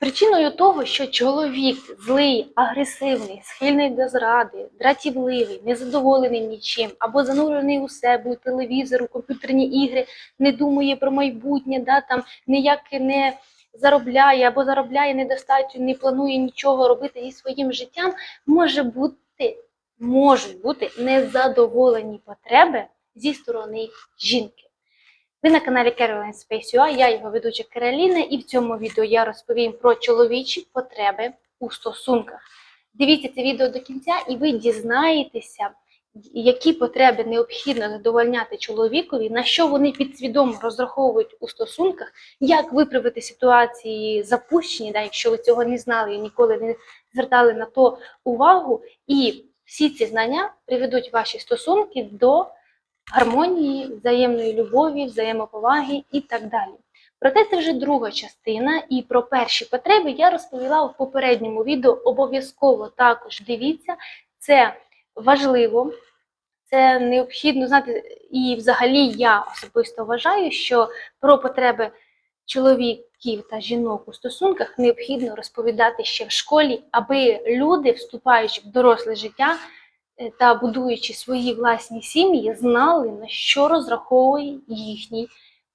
Причиною того, що чоловік злий, агресивний, схильний до зради, дратівливий, незадоволений нічим, або занурений у себе, у телевізор, комп'ютерні ігри, не думає про майбутнє, да, там ніяк не заробляє або заробляє недостатньо, не планує нічого робити зі своїм життям, може бути, можуть бути незадоволені потреби зі сторони жінки. Ви на каналі Caroline Space UA, я його ведуча Кароліна, і в цьому відео я розповім про чоловічі потреби у стосунках. Дивіться це відео до кінця, і ви дізнаєтеся, які потреби необхідно задовольняти чоловікові, на що вони підсвідомо розраховують у стосунках, як виправити ситуації запущені, да, якщо ви цього не знали і ніколи не звертали на то увагу. І всі ці знання приведуть ваші стосунки до гармонії, взаємної любові, взаємоповаги і так далі. Проте це вже друга частина, і про перші потреби я розповіла в попередньому відео. Обов'язково також дивіться, це важливо, це необхідно знати. І взагалі я особисто вважаю, що про потреби чоловіків та жінок у стосунках необхідно розповідати ще в школі, аби люди, вступаючи в доросле життя, та будуючи свої власні сім'ї, знали, на що розраховує їхній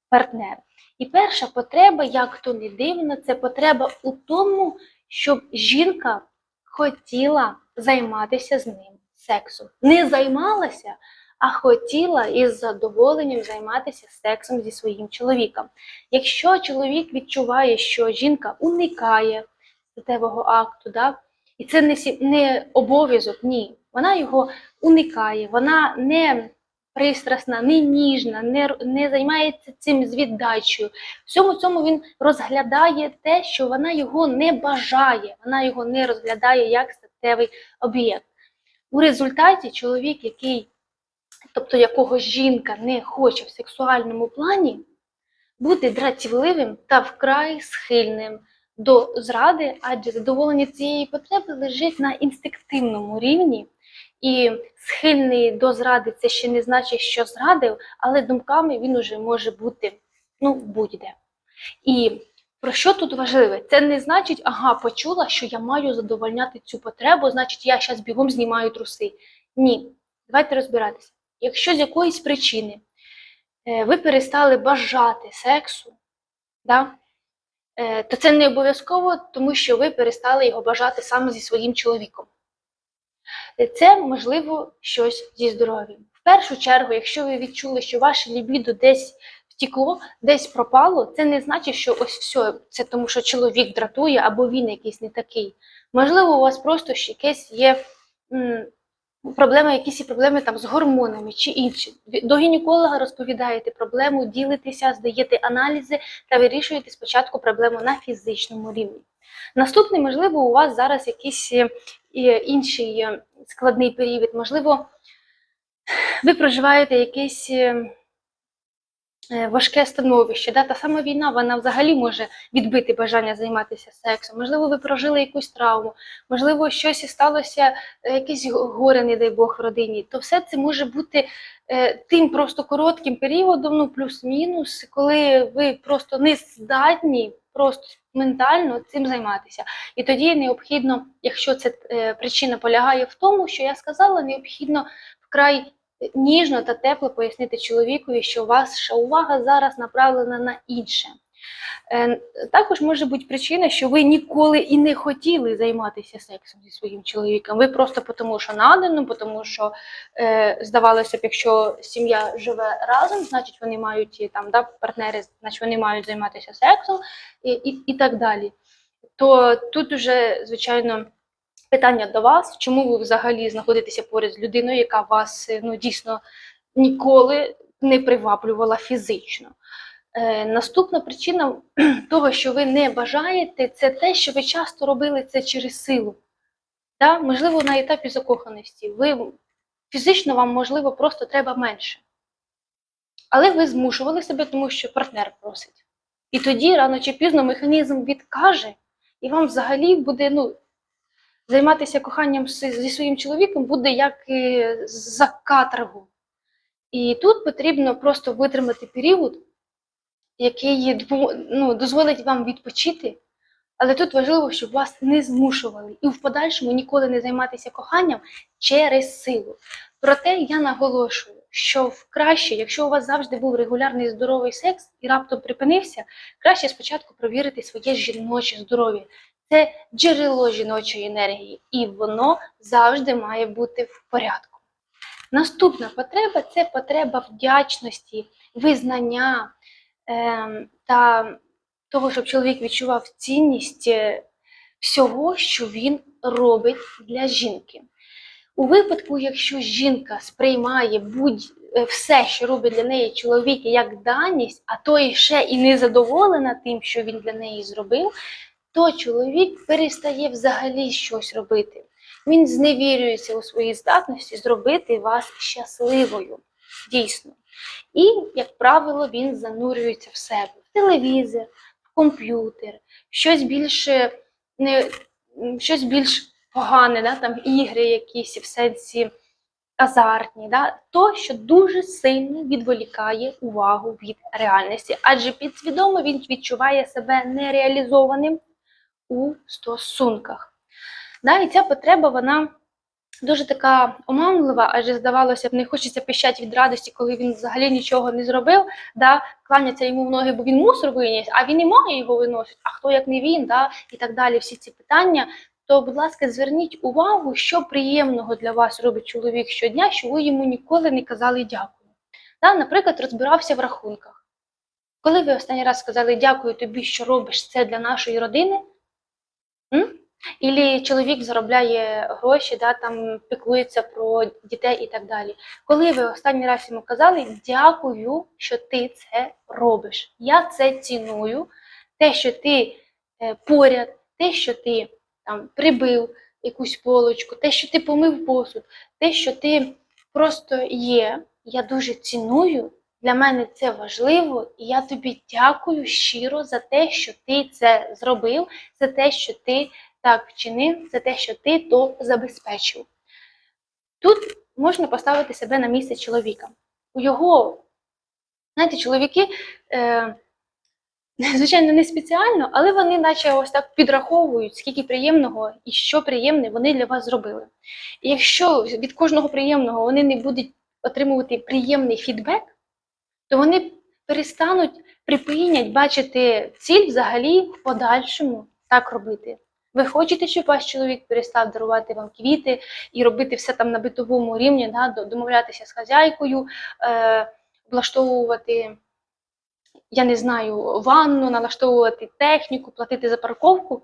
партнер. І перша потреба, як то не дивно, це потреба у тому, щоб жінка хотіла займатися з ним сексом. Не займалася, а хотіла із задоволенням займатися сексом зі своїм чоловіком. Якщо чоловік відчуває, що жінка уникає статевого акту, да, і це не, не обов'язок, ні. Вона його уникає, вона не пристрасна, не ніжна, не, не займається цим з віддачею. Всьому цьому він розглядає те, що вона його не бажає, вона його не розглядає як статевий об'єкт. У результаті чоловік, який, тобто якого жінка не хоче в сексуальному плані, буде дратівливим та вкрай схильним до зради, адже задоволення цієї потреби лежить на інстинктивному рівні. І схильний до зради це ще не значить, що зрадив, але думками він уже може бути ну, будь-де. І про що тут важливе? Це не значить, ага, почула, що я маю задовольняти цю потребу, значить, я зараз бігом знімаю труси. Ні, давайте розбиратися. Якщо з якоїсь причини е, ви перестали бажати сексу, да, е, то це не обов'язково, тому що ви перестали його бажати саме зі своїм чоловіком. Це можливо щось зі здоров'ям. В першу чергу, якщо ви відчули, що ваше лібідо десь втікло, десь пропало, це не значить, що ось все, це тому, що чоловік дратує або він якийсь не такий. Можливо, у вас просто якесь є проблеми, якісь проблеми там з гормонами чи інші. До гінеколога розповідаєте проблему, ділитеся, здаєте аналізи та вирішуєте спочатку проблему на фізичному рівні. Наступний, можливо, у вас зараз якийсь е, е, інший е, складний період. Можливо, ви проживаєте е, важке становище. Да? Та сама війна вона взагалі може відбити бажання займатися сексом. Можливо, ви прожили якусь травму, можливо, щось і сталося, е, якесь горе, не дай Бог, в родині. То все це може бути е, тим просто коротким періодом, ну плюс-мінус, коли ви просто не здатні просто ментально цим займатися. І тоді необхідно, якщо це е, причина полягає в тому, що я сказала, необхідно вкрай ніжно та тепло пояснити чоловікові, що ваша увага зараз направлена на інше. Е, Також може бути причина, що ви ніколи і не хотіли займатися сексом зі своїм чоловіком. Ви просто тому, що надано, тому що е, здавалося б, якщо сім'я живе разом, значить вони мають там да, партнери, значить вони мають займатися сексом і, і, і так далі. То тут уже, звичайно, питання до вас, чому ви взагалі знаходитеся поряд з людиною, яка вас е, ну, дійсно ніколи не приваблювала фізично. Е, наступна причина того, що ви не бажаєте, це те, що ви часто робили це через силу. Да? Можливо, на етапі закоханості. Ви фізично вам, можливо, просто треба менше. Але ви змушували себе, тому що партнер просить. І тоді рано чи пізно механізм відкаже, і вам взагалі буде ну, займатися коханням зі своїм чоловіком буде як е, за каторгу. І тут потрібно просто витримати період, який ну, дозволить вам відпочити, Але тут важливо, щоб вас не змушували і в подальшому ніколи не займатися коханням через силу. Проте я наголошую, що краще, якщо у вас завжди був регулярний здоровий секс і раптом припинився, краще спочатку провірити своє жіноче здоров'я. Це джерело жіночої енергії, і воно завжди має бути в порядку. Наступна потреба це потреба вдячності, визнання ем, та того, щоб чоловік відчував цінність е, всього, що він робить для жінки. У випадку, якщо жінка сприймає будь е, все, що робить для неї чоловік, як даність, а то ще і не задоволена тим, що він для неї зробив, то чоловік перестає взагалі щось робити. Він зневірюється у своїй здатності зробити вас щасливою. Дійсно. І, як правило, він занурюється в себе, в телевізор, в комп'ютер, щось більше не щось більш погане, да, там ігри якісь в сенсі азартні, да, то, що дуже сильно відволікає увагу від реальності, адже підсвідомо він відчуває себе нереалізованим у стосунках. Да, і ця потреба, вона дуже така оманлива, адже здавалося б, не хочеться пищати від радості, коли він взагалі нічого не зробив, да, кланяться йому в ноги, бо він мусор виніс, а він і має його виносить, а хто як не він, да, і так далі. Всі ці питання. То, будь ласка, зверніть увагу, що приємного для вас робить чоловік щодня, що ви йому ніколи не казали дякую. Да, наприклад, розбирався в рахунках. Коли ви останній раз сказали дякую тобі, що робиш це для нашої родини? Ілі чоловік заробляє гроші, да, там піклується про дітей і так далі. Коли ви останній раз йому казали дякую, що ти це робиш. Я це ціную. Те, що ти е, поряд, те, що ти там прибив якусь полочку, те, що ти помив посуд, те, що ти просто є, я дуже ціную. Для мене це важливо, і я тобі дякую щиро за те, що ти це зробив, за те, що ти так вчинив, за те, що ти то забезпечив. Тут можна поставити себе на місце чоловіка. У його, знаєте, чоловіки, е, звичайно, не спеціально, але вони наче ось так підраховують, скільки приємного і що приємне вони для вас зробили. І якщо від кожного приємного вони не будуть отримувати приємний фідбек, то вони перестануть припинять бачити ціль взагалі в подальшому так робити. Ви хочете, щоб ваш чоловік перестав дарувати вам квіти і робити все там на битовому рівні, да, домовлятися з хазяйкою, е, влаштовувати, я не знаю, ванну, налаштовувати техніку, платити за парковку.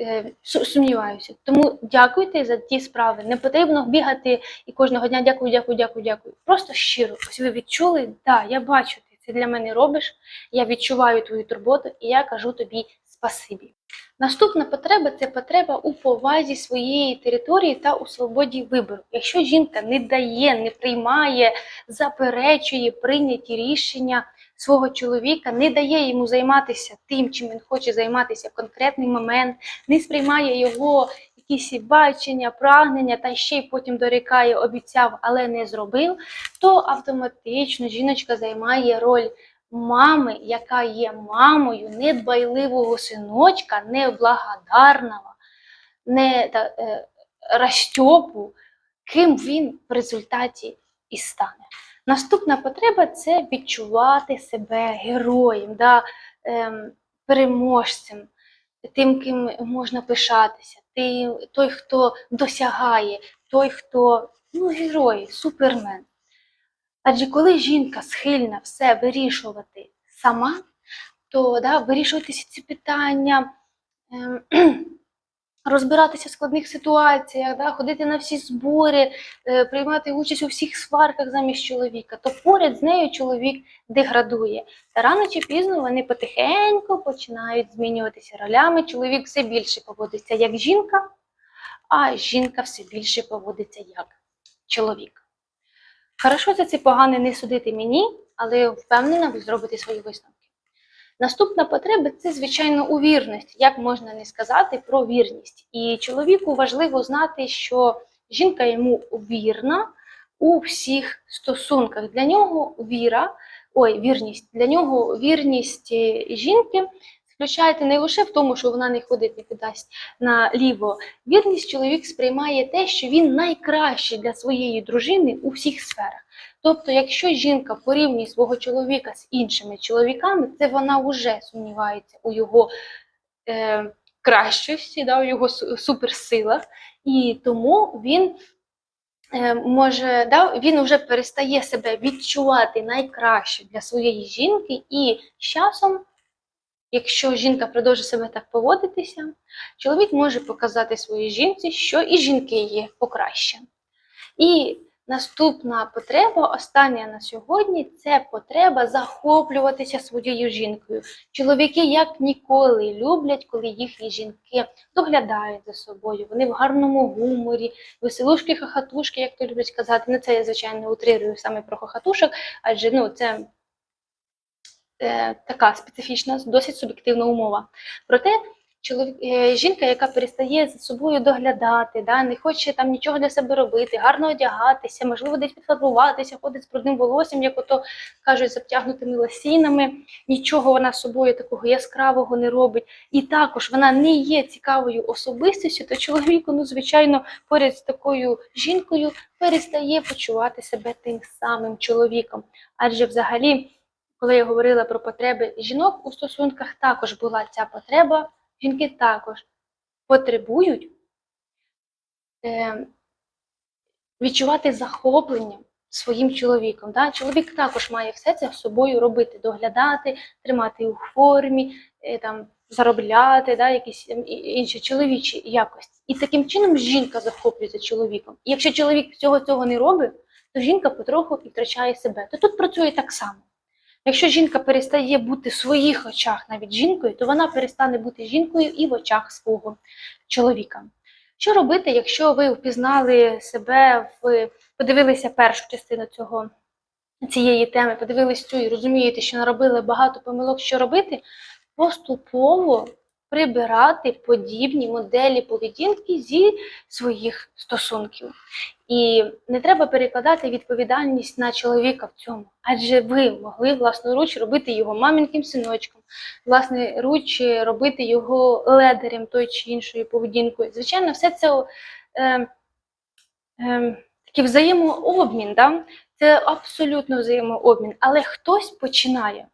Е, Сумніваюся. Тому дякуйте за ті справи. Не потрібно бігати і кожного дня дякую, дякую, дякую, дякую. Просто щиро. Ось ви відчули, так, я бачу, ти це для мене робиш, я відчуваю твою турботу, і я кажу тобі спасибі. Наступна потреба це потреба у повазі своєї території та у свободі вибору. Якщо жінка не дає, не приймає, заперечує прийняті рішення свого чоловіка, не дає йому займатися тим, чим він хоче займатися в конкретний момент, не сприймає його якісь бачення, прагнення та ще й потім дорікає, обіцяв, але не зробив, то автоматично жіночка займає роль мами, яка є мамою недбайливого синочка, неблагодарного, не та, е, розтьопу, ким він в результаті і стане. Наступна потреба це відчувати себе героєм, да, ем, переможцем, тим, ким можна пишатися, ти, той, хто досягає, той, хто ну, герой, супермен. Адже коли жінка схильна все вирішувати сама, то да, вирішувати ці питання, ем, розбиратися в складних ситуаціях, да, ходити на всі збори, е, приймати участь у всіх сварках замість чоловіка, то поряд з нею чоловік деградує. Та рано чи пізно вони потихеньку починають змінюватися ролями. Чоловік все більше поводиться як жінка, а жінка все більше поводиться як чоловік. Хорошо за це погане не судити мені, але впевнена, ви зробите свої висновки. Наступна потреба це, звичайно, у вірності. Як можна не сказати про вірність? І чоловіку важливо знати, що жінка йому вірна у всіх стосунках. Для нього віра, ой, вірність, для нього вірність е, жінки включається не лише в тому, що вона не ходить, не кудись наліво. Вірність чоловік сприймає те, що він найкращий для своєї дружини у всіх сферах. Тобто, якщо жінка порівнює свого чоловіка з іншими чоловіками, це вона вже сумнівається у його е, кращості, да, у його суперсилах, і тому він е, може, да, він вже перестає себе відчувати найкраще для своєї жінки, і з часом, якщо жінка продовжує себе так поводитися, чоловік може показати своїй жінці, що і жінки є покраще. І наступна потреба, остання на сьогодні, це потреба захоплюватися своєю жінкою. Чоловіки як ніколи люблять, коли їхні жінки доглядають за собою. Вони в гарному гуморі, веселушки, хохотушки, як то люблять казати. Ну, це я, звичайно, утрирую саме про хохотушок, адже ну, це така специфічна, досить суб'єктивна умова. Проте чоловік, е, жінка, яка перестає за собою доглядати, да, не хоче там нічого для себе робити, гарно одягатися, можливо, десь підфарбуватися, ходить з брудним волоссям, як ото кажуть, з обтягнутими лосінами, нічого вона з собою такого яскравого не робить. І також вона не є цікавою особистістю, то чоловіку, ну, звичайно, поряд з такою жінкою перестає почувати себе тим самим чоловіком. Адже взагалі, коли я говорила про потреби жінок у стосунках, також була ця потреба. Жінки також потребують е, відчувати захоплення своїм чоловіком. Да? Чоловік також має все це з собою робити, доглядати, тримати у формі, е, там, заробляти, да? якісь і- інші чоловічі якості. І таким чином жінка захоплюється чоловіком. І якщо чоловік всього цього не робить, то жінка потроху і втрачає себе. То тут працює так само. Якщо жінка перестає бути в своїх очах навіть жінкою, то вона перестане бути жінкою і в очах свого чоловіка. Що робити, якщо ви впізнали себе в подивилися першу частину цього цієї теми, подивились цю і розумієте, що наробили багато помилок, що робити? Поступово прибирати подібні моделі поведінки зі своїх стосунків. І не треба перекладати відповідальність на чоловіка в цьому, адже ви могли власноруч робити його маміньким синочком, власноруч робити його ледарем той чи іншою поведінкою. Звичайно, все це е, е, такий взаємообмін, да? це абсолютно взаємообмін, але хтось починає.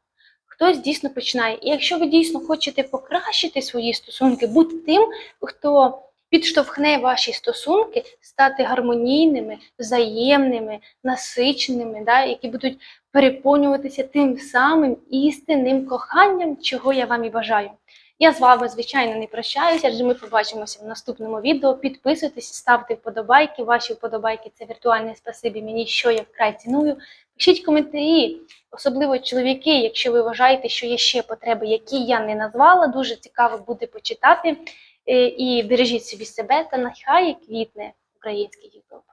Хтось дійсно починає. І якщо ви дійсно хочете покращити свої стосунки, бути тим, хто підштовхне ваші стосунки стати гармонійними, взаємними, насиченими, да, які будуть переповнюватися тим самим істинним коханням, чого я вам і бажаю. Я з вами, звичайно, не прощаюся, адже ми побачимося в наступному відео. Підписуйтесь, ставте вподобайки. Ваші вподобайки це віртуальне спасибі мені, що я вкрай ціную. Пишіть коментарі, особливо чоловіки, якщо ви вважаєте, що є ще потреби, які я не назвала. Дуже цікаво буде почитати. Е, І бережіть собі себе та нехай квітне український Європа.